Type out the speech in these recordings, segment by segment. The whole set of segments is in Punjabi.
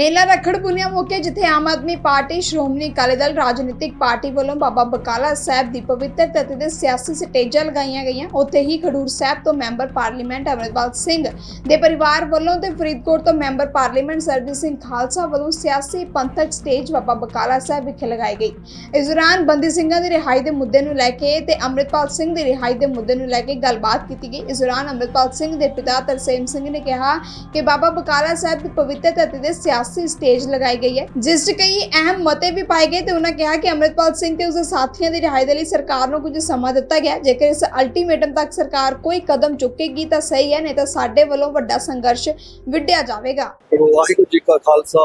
ਮੇਲਾ ਰੱਖੜ ਪੁੰਨਿਆ ਮੌਕੇ ਜਿੱਥੇ ਆਮ ਆਦਮੀ ਪਾਰਟੀ, ਸ਼੍ਰੋਮਣੀ ਅਕਾਲੀ ਦਲ, ਰਾਜਨੀਤਿਕ ਪਾਰਟੀ ਵੱਲੋਂ ਬਾਬਾ ਬਕਾਲਾ ਸਾਹਿਬ ਦੀ ਪਵਿੱਤਰ ਧਰਤੀ ਦੇ ਸਿਆਸੀ ਸਟੇਜਾਂ ਲਗਾਈਆਂ ਗਈਆਂ। ਉੱਥੇ ਹੀ ਖਡੂਰ ਸਾਹਿਬ ਤੋਂ ਮੈਂਬਰ ਪਾਰਲੀਮੈਂਟ ਅਮਰਿਤਪਾਲ ਸਿੰਘ ਦੇ ਪਰਿਵਾਰ ਵੱਲੋਂ ਤੇ ਫਰੀਦਕੋਟ ਤੋਂ ਮੈਂਬਰ ਪਾਰਲੀਮੈਂਟ ਸਰਬਜੀਤ ਸਿੰਘ ਖਾਲਸਾ ਵੱਲੋਂ ਸਿਆਸੀ ਪੰਥਕ ਸਟੇਜ ਬਾਬਾ ਬਕਾਲਾ ਸਾਹਿਬ ਵਿਖੇ ਲਗਾਈ ਗਈ। ਇਸ ਦੌਰਾਨ ਬੰਦੀ ਸਿੰਘਾਂ ਦੀ ਰਿਹਾਈ ਦੇ ਮੁੱਦੇ ਨੂੰ ਲੈ ਕੇ ਤੇ ਅੰਮ੍ਰਿਤਪਾਲ ਸਿੰਘ ਦੀ ਰਿਹਾਈ ਦੇ ਮੁੱਦੇ ਨੂੰ ਲੈ ਕੇ ਗੱਲਬਾਤ ਕੀਤੀ ਗਈ। ਇਸ ਦੌਰਾਨ ਅੰਮ੍ਰਿਤਪਾਲ ਸਿੰਘ ਦੇ ਪਿਤਾ ਤਰਸੇਮ ਸਿੰਘ ਨੇ ਕਿਹਾ ਕਿ ਬਾਬਾ ਬਕਾਲਾ ਸਾਹਿਬ ਦੀ ਪਵਿੱਤਰ ਧਰਤੀ ਦੇ ਸਿਆਸੀ ਸਟੇਜ ਲਗਾਈ ਗਈ ਹੈ, ਜਿਸ 'ਚ ਕਈ ਅਹਿਮ ਮਤੇ ਵੀ ਪਾਏ ਗਏ ਤੇ ਉਹਨਾਂ ਕਿਹਾ ਕਿ ਅੰਮ੍ਰਿਤਪਾਲ ਸਿੰਘ ਤੇ ਉਸਦੇ ਸਾਥੀਆਂ ਦੀ ਰਿਹਾਈ ਦੇ ਲਈ ਸਰਕਾਰ ਨੂੰ ਕੁਝ ਸਮਾਂ ਦਿੱਤਾ ਗਿਆ। ਜੇਕਰ ਇਸ ਅਲਟੀਮੇਟਮ ਤੱਕ ਸਰਕਾਰ ਕੋਈ ਕਦਮ ਚੁੱਕੇਗੀ ਤਾਂ ਸਹੀ ਹੈ, ਨਹੀਂ ਤਾਂ ਸਾਡੇ ਵੱਲੋਂ ਵੱਡਾ ਸੰਘਰਸ਼ ਵਿੱਢਿਆ ਜਾਵੇਗਾ। ਵਾਹਿਗੁਰੂ ਜੀ ਕਾ ਖਾਲਸਾ,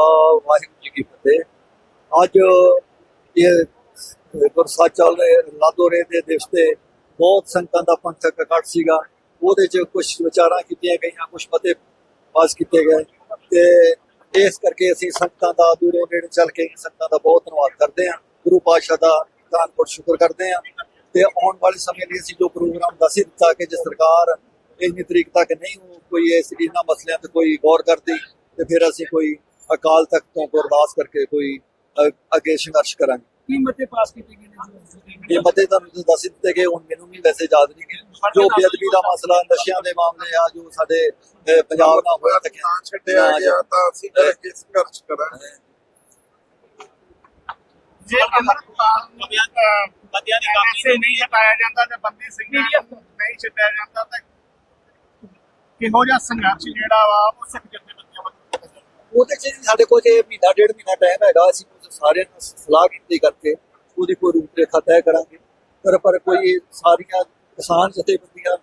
ਵਾਹਿਗੁਰੂ ਜੀ ਕੀ ਫਤਿਹ। ਅੱਜ ਇਹ ਗੁਰਸਾ ਚੱਲ ਰਹੇ ਲਾਦੋਰੇ ਦੇ ਦਿਵਸ ਤੇ ਬਹੁਤ ਸੰਗਤਾਂ ਦਾ ਪੰਥਕ ਇਕੱਠ ਸੀਗਾ। ਉਹਦੇ 'ਚ ਕੁਝ ਵਿਚਾਰਾਂ ਕੀਤੀਆਂ ਗਈਆਂ ਕੁਝ ਮਤੇ ਪਾਸ ਕੀਤੇ ਗਏ। ਤੇ ਇਸ ਕਰਕੇ ਅਸੀਂ ਸੰਗਤਾਂ ਦਾ ਦੂਰੋਂ ਨੇੜੇ ਚੱਲ ਕੇ ਸੰਗਤਾਂ ਦਾ ਬਹੁਤ ਧੰਨਵਾਦ ਕਰਦੇ ਹਾਂ। ਗੁਰੂ ਪਾਤਸ਼ਾਹ ਦਾ ਧੰਨਵਾਦ ਸ਼ੁਕਰ ਕਰਦੇ ਹਾਂ ਤੇ ਆਉਣ ਵਾਲੇ ਸਮੇਂ ਲਈ ਅਸੀਂ ਜੋ ਪ੍ਰੋਗਰਾਮ ਦੱਸ ਹੀ ਦਿੱਤਾ ਕਿ ਜੇ ਸਰਕਾਰ ਇੰਨੀ ਤਰੀਕ ਤੱਕ ਨਹੀਂ ਉਹ ਕੋਈ ਇਸ ਇਹਨਾਂ ਮਸਲਿਆਂ ਤੇ ਕੋਈ ਗੌਰ ਕਰਦੀ ਤੇ ਫਿਰ ਅਸੀਂ ਕੋਈ ਅਕਾਲ ਤਖਤ ਤੋਂ ਕੋ ਅਰਦਾਸ ਕਰਕੇ ਕੋਈ ਅੱਗੇ ਸੰਘਰਸ਼ ਕਰਾਂਗੇ। ਕੀ ਮਤੇ ਪਾਸ ਕੀਤੇ ਗਏ ਨੇ ਇਹ ਮਤੇ ਤੁਹਾਨੂੰ ਦੱਸ ਦਿੱਤੇ ਗਏ ਹੁਣ ਮੈਨੂੰ ਵੀ ਵੈਸੇ ਯਾਦ ਨਹੀਂ ਗੇ ਜੋ ਬੇਅਦਬੀ ਦਾ ਮਸਲਾ ਨਸ਼ਿਆਂ ਦੇ ਮਾਮਲੇ ਆ ਜੋ ਸਾਡੇ ਪੰਜਾਬ ਨਾਲ ਹੋਇਆ ਤੱਕ ਛੱਡਿਆ ਗਿਆ ਤਾਂ ਅਸੀਂ ਡਟ ਕੇ ਸੰਘਰਸ਼ ਕਰਾਂਗੇ। ਜੇ ਅਮਰਪਾਲ ਨੂੰ ਬੰਦਿਆਂ ਦੀ ਕਾਪੀ ਨਹੀਂ ਹਟਾਇਆ ਜਾਂਦਾ ਤੇ ਬੰਦੀ ਸਿੰਘਾਂ ਨਹੀਂ ਛੱਡਿਆ ਜਾਂਦਾ ਤਾਂ ਕਿਹੋ ਜਿਹਾ ਸੰਘਰਸ਼ ਜਿਹੜਾ ਵਾ ਉਹ ਸਿੱਖ ਜਥੇਬੰਦੀਆਂ। ਉਹਦੇ ਚ ਜੀ ਸਾਡੇ ਕੋਲ ਜੇ ਮਹੀਨਾ ਡੇਢ ਮਹੀਨਾ ਟਾਈਮ ਹੈਗਾ ਅਸੀਂ ਸਾਰਿਆਂ ਨਾਲ ਸਲਾਹ ਕੀਤੀ ਕਰਕੇ ਉਹਦੀ ਕੋਈ ਰੂਪਰੇਖਾ ਤੈਅ ਕਰਾਂਗੇ। ਪਰ ਪਰ ਕੋਈ ਸਾਰੀਆਂ ਕਿਸਾਨ ਜਥੇਬੰਦੀਆਂ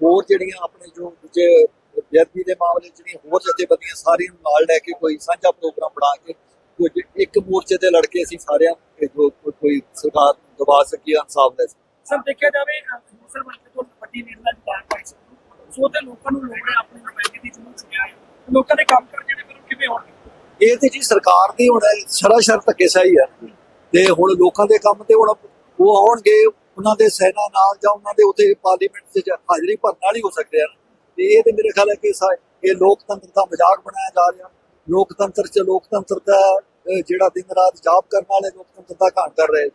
ਹੋਰ ਜਿਹੜੀਆਂ ਆਪਣੇ ਜੋ ਦੂਜੇ ਬੇਅਦਬੀ ਦੇ ਮਾਮਲੇ ਜਿਹੜੀਆਂ ਹੋਰ ਜਥੇਬੰਦੀਆਂ ਸਾਰੀਆਂ ਨੂੰ ਨਾਲ ਲੈ ਕੇ ਕੋਈ ਸਾਂਝਾ ਪ੍ਰੋਗਰਾਮ ਬਣਾ ਕੇ ਕੁਝ ਇੱਕ ਮੋਰਚੇ ਤੇ ਲੜ ਕੇ ਅਸੀਂ ਸਾਰਿਆਂ ਜੋ ਕੋਈ- ਸਰਕਾਰ ਦਬਾ ਸਕੀਏ ਇਨਸਾਫ ਦੇ ਸਰ ਦੇਖਿਆ ਜਾਵੇ ਸਰ ਬੰਦੇ ਤੋਂ ਵੱਡੀ ਲੀਡ ਦਾ ਜਵਾਬ ਪਾਈ ਸੋ। ਤੇ ਲੋਕਾਂ ਨੂੰ ਲੋੜ ਹੈ ਆਪਣੀ ਨੁਮਾਇੰਦਗੀ ਦੀ ਲੋਕਾਂ ਦੇ ਕੰਮ ਕਰ ਜਿਹੜੇ ਫਿਰ ਕਿਵੇਂ ਹੋਣਗੇ? ਇਹ ਤੇ ਜੀ ਸਰਕਾਰ ਦੀ ਹੁਣ ਸ਼ਰਾ ਸ਼ਰ ਧੱਕੇਸ਼ਾਹੀ ਹੈ। ਤੇ ਹੁਣ ਲੋਕਾਂ ਦੇ ਕੰਮ ਤੇ ਹੁਣ ਉਹ ਆਉਣਗੇ ਉਹਨਾਂ ਦੇ ਸੈਨਾ ਨਾਲ ਜਾਂ ਉਹਨਾਂ ਦੇ ਉੱਥੇ ਪਾਰਲੀਮੈਂਟ 'ਚ ਹਾਜ਼ਰੀ ਭਰਨ ਨਾਲ ਹੀ ਸਕਦੇ ਹਨ। ਤੇ ਇਹ ਤੇ ਮੇਰੇ ਖਿਆਲ ਹੈ ਕਿ ਇਹ ਲੋਕਤੰਤਰ ਦਾ ਮਜ਼ਾਕ ਬਣਾਇਆ ਜਾ ਰਿਹਾ। ਲੋਕਤੰਤਰ 'ਚ ਲੋਕਤੰਤਰ ਦਾ ਜਿਹੜਾ ਦਿਨ ਰਾਤ ਜਾਪ ਕਰਨ ਵਾਲੇ ਲੋਕਤੰਤਰ ਦਾ ਘਾਣ ਕਰ ਰਹੇ।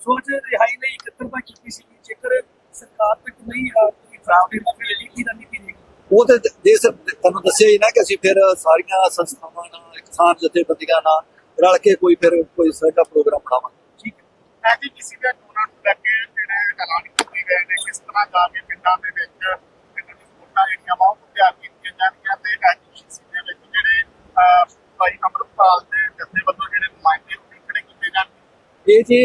ਸੋਚ ਰਿਹਾਈ ਲਈ ਇਕੱਤਰਤਾ ਕੀਤੀ ਸੀ ਜੇਕਰ ਸਰਕਾਰ ਤੱਕ ਨਹੀਂ ਕੋਈ ਫਰਾਵਡੀ ਦਾ ਫਿਰ ਕੀ ਰਣਨੀਤੀ ਰਹੇਗੀ ਉਹ ਤੇ ਦੇਸ਼ ਤੁਹਾਨੂੰ ਦੱਸਿਆ ਹੀ ਨਾ ਕਿ ਅਸੀਂ ਫਿਰ ਸਾਰੀਆਂ ਸੰਸਥਾਵਾਂ ਨਾਲ ਕਿਸਾਨ ਜਥੇਬੰਦੀਆਂ ਨਾਲ ਰਲ ਕੇ ਕੋਈ ਫਿਰ ਕੋਈ ਸਾਡਾ ਪ੍ਰੋਗਰਾਮ ਬਣਾਵਾਂਗੇ। ਠੀਕ ਹੈ। ਐਜੀ ਕਿਸੇ ਦੇ ਚੋਣਾਂ ਨੂੰ ਲੈ ਕੇ ਜਿਹੜੇ ਐਲਾਨ ਕੀਤੇ ਗਏ ਨੇ ਕਿਸ ਤਰ੍ਹਾਂ ਜਾ ਕੇ ਪਿੰਡਾਂ ਦੇ ਵਿੱਚ ਪਿੰਡਾਂ ਦੀ ਵੋਟਾਂ ਜਿਹੜੀਆਂ ਉਹ ਤਿਆਰ ਕੀਤੀਆਂ ਜਾਣਗੀਆਂ ਤੇ ਐਜੂਕੇਸ਼ਨ ਦੇ ਵਿੱਚ ਜਿਹੜੇ ਭਾਈ ਅਮਰਪਾਲ ਦੇ ਜਥੇ ਵੱਲੋਂ ਜਿਹੜੇ ਨੁਮਾਇੰਦੇ ਖੜੇ ਕੀਤੇ ਜਾਣਗੇ? ਇਹ ਜੀ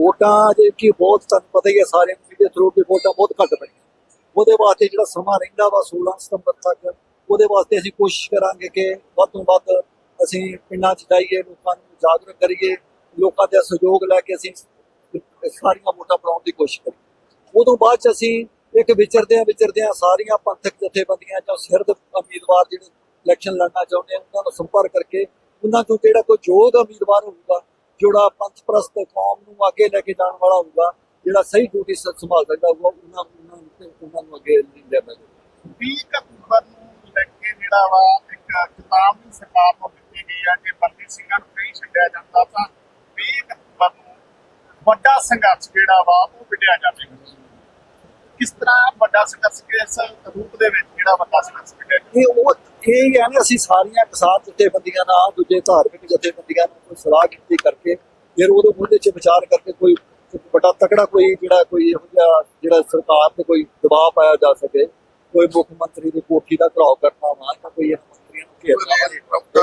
ਵੋਟਾਂ ਜੇ ਕਿ ਬਹੁਤ ਤੁਹਾਨੂੰ ਪਤਾ ਹੀ ਹੈ ਸਾਰਿਆਂ ਨੂੰ ਦੇ ਥਰੂ ਵੀ ਵੋਟਾਂ ਬਹੁਤ ਘੱਟ ਪਈਆਂ। ਉਹਦੇ ਵਾਸਤੇ ਜਿਹੜਾ ਸਮਾਂ ਰਹਿੰਦਾ ਵਾ 16 ਸਤੰਬਰ ਤੱਕ ਉਹਦੇ ਵਾਸਤੇ ਅਸੀਂ ਕੋਸ਼ਿਸ਼ ਕਰਾਂਗੇ ਕਿ ਵੱਧ ਤੋਂ ਵੱਧ ਅਸੀਂ ਪਿੰਡਾਂ 'ਚ ਜਾਈਏ, ਲੋਕਾਂ ਨੂੰ ਜਾਗਰੂਕ ਕਰੀਏ, ਲੋਕਾਂ ਦਾ ਸਹਿਯੋਗ ਲੈ ਕੇ ਅਸੀਂ ਸਾਰੀਆਂ ਵੋਟਾਂ ਪਾਉਣ ਦੀ ਕੋਸ਼ਿਸ਼ ਕਰੀਏ। ਉਦੋਂ ਬਾਅਦ 'ਚ ਅਸੀਂ ਇੱਕ ਵਿਚਰਦਿਆਂ ਵਿਚਰਦਿਆਂ ਸਾਰੀਆਂ ਪੰਥਕ ਜਥੇਬੰਦੀਆਂ ਜਾਂ ਸਿਰਦ ਉਮੀਦਵਾਰ ਜਿਹੜੇ ਇਲੈਕਸ਼ਨ ਲੜਨਾ ਚਾਹੁੰਦੇ ਆ, ਉਹਨਾਂ ਨਾਲ ਸੰਪਰਕ ਕਰਕੇ ਉਹਨਾਂ ਤੋਂ ਜਿਹੜਾ ਕੋਈ ਯੋਗ ਉਮੀਦਵਾਰ ਹੋਊਗਾ, ਜਿਹੜਾ ਪੰਥ ਪ੍ਰਸਤ ਕੌਮ ਨੂੰ ਅੱਗੇ ਲੈ ਕੇ ਜਾਣ ਵਾਲਾ ਹੋਊਗਾ, ਜਿਹੜਾ ਸਹੀ ਡਿਊਟੀ ਸੰਭਾਲ ਸਕਦਾ ਹੋਊਗਾ, ਉਹਨਾਂ ਉਹਨਾਂ ਨੂੰ ਉਹਨਾਂ ਨੂੰ ਅੱਗੇ ਲਿਆਂਦਾ ਜਾਊਗਾ। 20 ਅਕਤੂਬਰ ਨੂੰ ਲੈ ਕੇ ਜਿਹੜਾ ਵਾ ਇੱਕ ਕਿਤਾਬ ਵੀ ਸਰਕਾਰ ਨੂੰ ਬੰਦੀ ਸਿੰਘਾਂ ਨੂੰ ਨਹੀਂ ਛੱਡਿਆ ਜਾਂਦਾ ਤਾਂ 20 ਅਕਤੂਬਰ ਨੂੰ ਵੱਡਾ ਸੰਘਰਸ਼ ਜਿਹੜਾ ਵਾ ਉਹ ਵਿੱਢਿਆ ਜਾਵੇਗਾ ਕਿਸ ਤਰ੍ਹਾਂ ਵੱਡਾ ਸੰਘਰਸ਼ ਕਿਸ ਰੂਪ ਦੇ ਵਿੱਚ ਜਿਹੜਾ ਵੱਡਾ ਸੰਘਰਸ਼ ਵਿੱਢਿਆ? ਇਹ ਉਹ ਇਹ ਹੀ ਨਾ ਅਸੀਂ ਸਾਰੀਆਂ ਕਿਸਾਨ ਜਥੇਬੰਦੀਆਂ ਨਾਲ ਦੂਜੇ ਧਾਰਮਿਕ ਜਥੇਬੰਦੀਆਂ ਨਾਲ ਕੋਈ ਸਲਾਹ ਕੀਤੀ ਕਰਕੇ ਫਿਰ ਉਹਦੇ ਮੁੱਦੇ 'ਚ ਵਿਚਾਰ ਕਰਕੇ ਕੋਈ ਵੱਡਾ ਤਕੜਾ ਕੋਈ ਜਿਹੜਾ ਕੋਈ ਇਹੋ ਜਿਹਾ ਜਿਹੜਾ ਸਰਕਾਰ ਤੇ ਕੋਈ ਦਬਾਅ ਪਾਇਆ ਜਾ ਸਕੇ ਕੋਈ ਮੁੱਖ ਮੰਤਰੀ ਦੀ ਕੋਠੀ ਦਾ ਘਰਾਓ ਕਰਨਾ ਵਾ ਜਾਂ ਕੋਈ ਇਹ ਮੰਤਰੀਆਂ ਨੂੰ ਘੇਰਨਾ ਵਾ